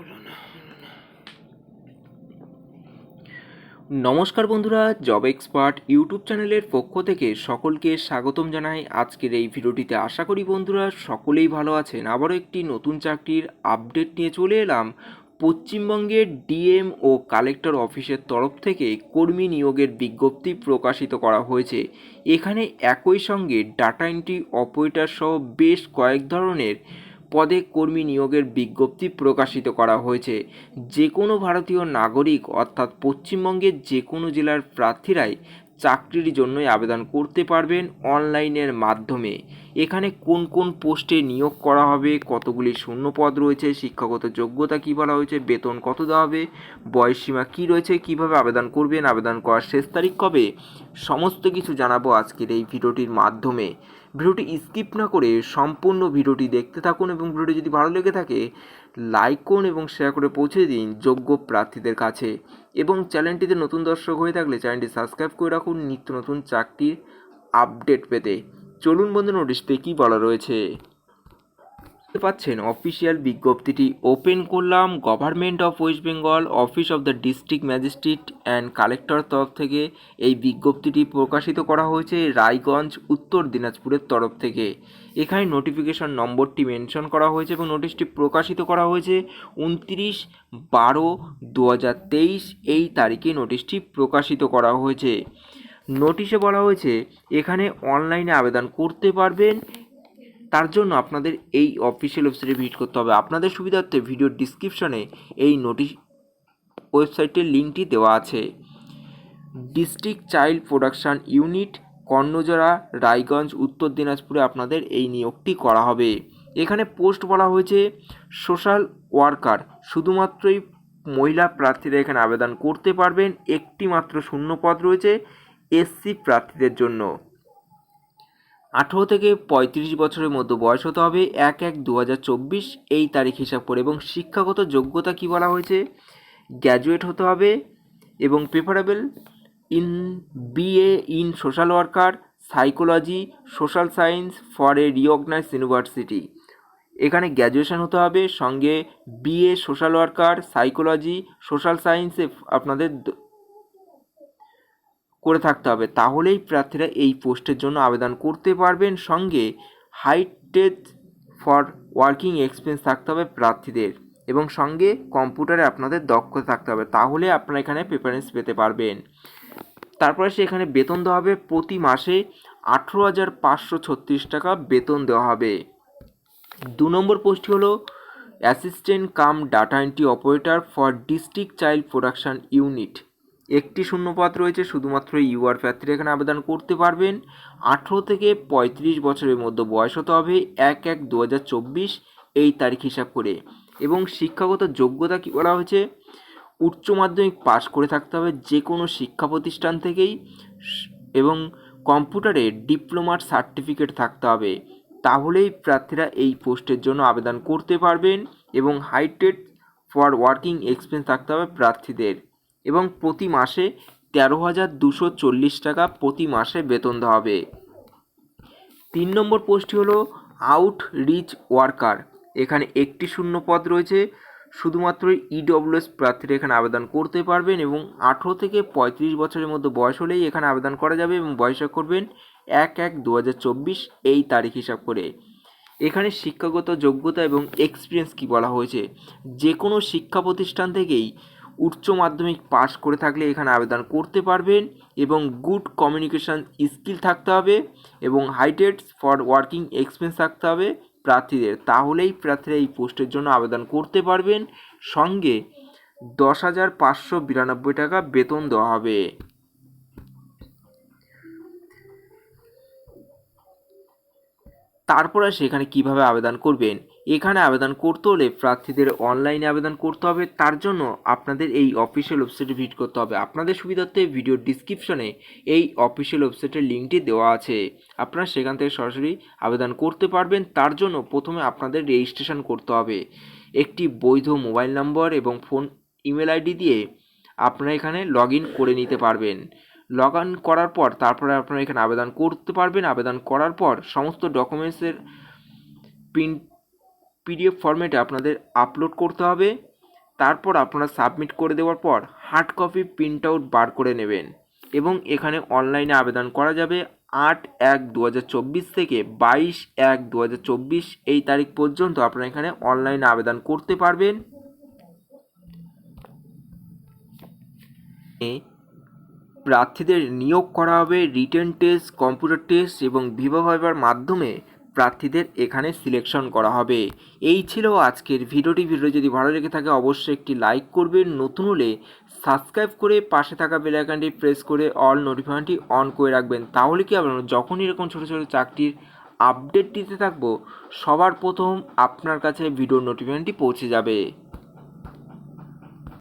হলো না নমস্কার বন্ধুরা, জব এক্সপার্ট ইউটিউব চ্যানেলের পক্ষ থেকে সকলকে স্বাগতম জানাই আজকের এই ভিডিওটিতে। আশা করি বন্ধুরা সকলেই ভালো আছেন। আবারও একটি নতুন চাকরির আপডেট নিয়ে চলে এলাম। পশ্চিমবঙ্গের ডিএম ও কালেক্টর অফিসের তরফ থেকে কর্মী নিয়োগের বিজ্ঞপ্তি প্রকাশিত করা হয়েছে। এখানে একই সঙ্গে ডাটা এন্ট্রি অপারেটর সহ বেশ কয়েক ধরনের পদে কর্মী নিয়োগের বিজ্ঞপ্তি প্রকাশিত করা হয়েছে। যে কোনো ভারতীয় নাগরিক অর্থাৎ পশ্চিমবঙ্গের যে কোনো জেলার প্রার্থীরাই চাকরির জন্যই আবেদন করতে পারবেন অনলাইনের মাধ্যমে। এখানে কোন কোন পোস্টে নিয়োগ করা হবে, কতগুলি শূন্য পদ রয়েছে, শিক্ষাগত যোগ্যতা কী বলা হয়েছে, বেতন কত দেওয়া হবে, বয়সসীমা কী রয়েছে, কীভাবে আবেদন করবেন, আবেদন করার শেষ তারিখ কবে, সমস্ত কিছু জানাব আজকের এই ভিডিওটির মাধ্যমে। ভিডিওটি স্কিপ না করে সম্পূর্ণ ভিডিওটি দেখতে থাকুন এবং ভিডিওটি যদি ভালো লেগে থাকে, লাইক করুন এবং শেয়ার করে পৌঁছে দিন যোগ্য প্রার্থীদের কাছে। এবং চ্যানেলটিতে নতুন দর্শক হয়ে থাকলে চ্যানেলটি সাবস্ক্রাইব করে রাখুন নিত্য নতুন চাকরির আপডেট পেতে। চলুন বন্ধু নোটিশতে কী বলা রয়েছে? পাচ্ছেন অফিসিয়াল বিজ্ঞপ্তিটি ওপেন করলাম। Government of West Bengal office of the district magistrate and collector তরফ থেকে এই বিজ্ঞপ্তিটি প্রকাশিত করা হয়েছে রায়গঞ্জ, উত্তর দিনাজপুরের তরফ থেকে। এখানে নোটিফিকেশন নম্বরটি মেনশন করা হয়েছে এবং নোটিশটি প্রকাশিত করা হয়েছে উনত্রিশ বারো দু এই তারিখে নোটিশটি প্রকাশিত করা হয়েছে। নোটিশে বলা হয়েছে, এখানে অনলাইনে আবেদন করতে পারবেন। তার জন্য আপনাদের এই অফিসিয়াল ওয়েবসাইটে ভিজিট করতে হবে। আপনাদের সুবিধার্থে ভিডিওর ডিসক্রিপশনে এই নোটিশ ওয়েবসাইটের লিঙ্কটি দেওয়া আছে। District child production unit Karnajora, Raiganj, উত্তর দিনাজপুরে আপনাদের এই নিয়োগটি করা হবে। এখানে পোস্ট বলা হয়েছে সোশ্যাল ওয়ার্কার শুধুমাত্রই মহিলা প্রার্থীরা এখানে আবেদন করতে পারবেন। একটি মাত্র শূন্য পদ রয়েছে। এসসি প্রার্থীদের জন্য। আঠেরো থেকে পঁয়ত্রিশ বছরের মধ্যে বয়স হতে হবে এক এক দু এই তারিখ হিসাব করে। এবং শিক্ষাগত যোগ্যতা কি বলা হয়েছে? গ্র্যাজুয়েট হতে হবে এবং preferable in BA in social worker psychology social science for a recognise university এখানে গ্র্যাজুয়েশন হতে হবে, সঙ্গে BA social worker psychology social সায়েন্সে আপনাদের করে থাকতে হবে। তাহলেই প্রার্থীরা এই পোস্টের জন্য আবেদন করতে পারবেন। সঙ্গে হাইটেড ফর ওয়ার্কিং এক্সপিরিয়েন্স থাকতে হবে প্রার্থীদের এবং সঙ্গে কম্পিউটারে আপনাদের দক্ষতা থাকতে হবে। তাহলে আপনারা এখানে প্রেফারেন্স পেতে পারবেন। তারপরে সেখানে বেতন দেওয়া হবে। প্রতি মাসে আঠেরো হাজার পাঁচশো ছত্রিশ টাকা বেতন দেওয়া হবে। দু নম্বর পোস্টটি হলো assistant cum data entry operator for district child production unit একটি শূন্যপদ রয়েছে, শুধুমাত্র ইউআর প্রার্থীরা এখানে আবেদন করতে পারবেন। আঠেরো থেকে পঁয়ত্রিশ বছরের মধ্যে বয়স হতে হবে, এক এক দু এই তারিখ হিসাব করে। এবং শিক্ষাগত যোগ্যতা কী বলা হয়েছে? উচ্চ মাধ্যমিক পাশ করে থাকতে হবে যে কোনো শিক্ষা প্রতিষ্ঠান থেকেই। এবং কম্পিউটারে ডিপ্লোমার সার্টিফিকেট থাকতে হবে, তাহলেই প্রার্থীরা এই পোস্টের জন্য আবেদন করতে পারবেন। এবং হাইটেড ফর ওয়ার্কিং এক্সপেন্স থাকতে হবে প্রার্থীদের। এবং প্রতি মাসে তেরো হাজার দুশো চল্লিশ টাকা প্রতি মাসে বেতন দেওয়া হবে। তিন নম্বর পোস্টটি হলো আউট রিচ ওয়ার্কার। এখানে একটি শূন্য পদ রয়েছে। শুধুমাত্র ইডব্লিউএস প্রার্থীরা এখানে আবেদন করতে পারবেন এবং আঠেরো থেকে পঁয়ত্রিশ বছরের মধ্যে বয়স হলেই এখানে আবেদন করা যাবে এবং বয়স করবেন এক এক দু এই তারিখ হিসাব করে। এখানে শিক্ষাগত যোগ্যতা এবং এক্সপিরিয়েন্স কি বলা হয়েছে? যে কোনো শিক্ষা প্রতিষ্ঠান থেকেই উচ্চ মাধ্যমিক পাশ করে থাকলে এখানে আবেদন করতে পারবেন এবং গুড কমিউনিকেশান স্কিল থাকতে হবে এবং হাইটেড ফর ওয়ার্কিং এক্সপিরিয়েন্স থাকতে হবে প্রার্থীদের। তাহলেই প্রার্থীরা এই পোস্টের জন্য আবেদন করতে পারবেন। সঙ্গে দশ হাজার পাঁচশো বিরানব্বই টাকা বেতন দেওয়া হবে। তারপরে সেখানে কীভাবে আবেদন করবেন? এখানে আবেদন করতে হলে প্রার্থীদের অনলাইনে আবেদন করতে হবে। তার জন্য আপনাদের এই অফিসিয়াল ওয়েবসাইটে ভিজিট করতে হবে। আপনাদের সুবিধার্থে ভিডিও ডিসক্রিপশনে এই অফিসিয়াল ওয়েবসাইটের লিঙ্কটি দেওয়া আছে। আপনারা সেখান থেকে সরাসরি আবেদন করতে পারবেন। তার জন্য প্রথমে আপনাদের রেজিস্ট্রেশন করতে হবে। একটি বৈধ মোবাইল নম্বর এবং ফোন ইমেল আইডি দিয়ে আপনারা এখানে লগ করে নিতে পারবেন। লগ করার পর তারপরে আপনারা এখানে আবেদন করতে পারবেন। আবেদন করার পর সমস্ত ডকুমেন্টসের প্রিন্ট পিডিএফ ফরম্যাটে আপনাদের আপলোড করতে হবে। তারপর আপনারা সাবমিট করে দেওয়ার পর হার্ড কপি প্রিন্ট আউট বার করে নেবেন এবং এখানে অনলাইনে আবেদন করা যাবে আট এক দু থেকে বাইশ এক দু এই তারিখ পর্যন্ত আপনারা এখানে অনলাইনে আবেদন করতে পারবেন। প্রার্থীদের নিয়োগ করা হবে রিটেন টেস্ট কম্পিউটার টেস্ট এবং ভিভা ভাইবার মাধ্যমে প্রার্থীদের এখানে সিলেকশন করা হবে। এই ছিল আজকের ভিডিওটি ভিডিও। যদি ভালো লেগে থাকে, অবশ্যই একটি লাইক করবেন। নতুন হলে সাবস্ক্রাইব করে পাশে থাকা বেলাইকানটি প্রেস করে অল নোটিফিকেশনটি অন করে রাখবেন। তাহলে কি আপনার যখনই এরকম ছোটো ছোটো চাকরির আপডেট দিতে থাকব, সবার প্রথম আপনার কাছে ভিডিও নোটিফিকেশনটি পৌঁছে যাবে।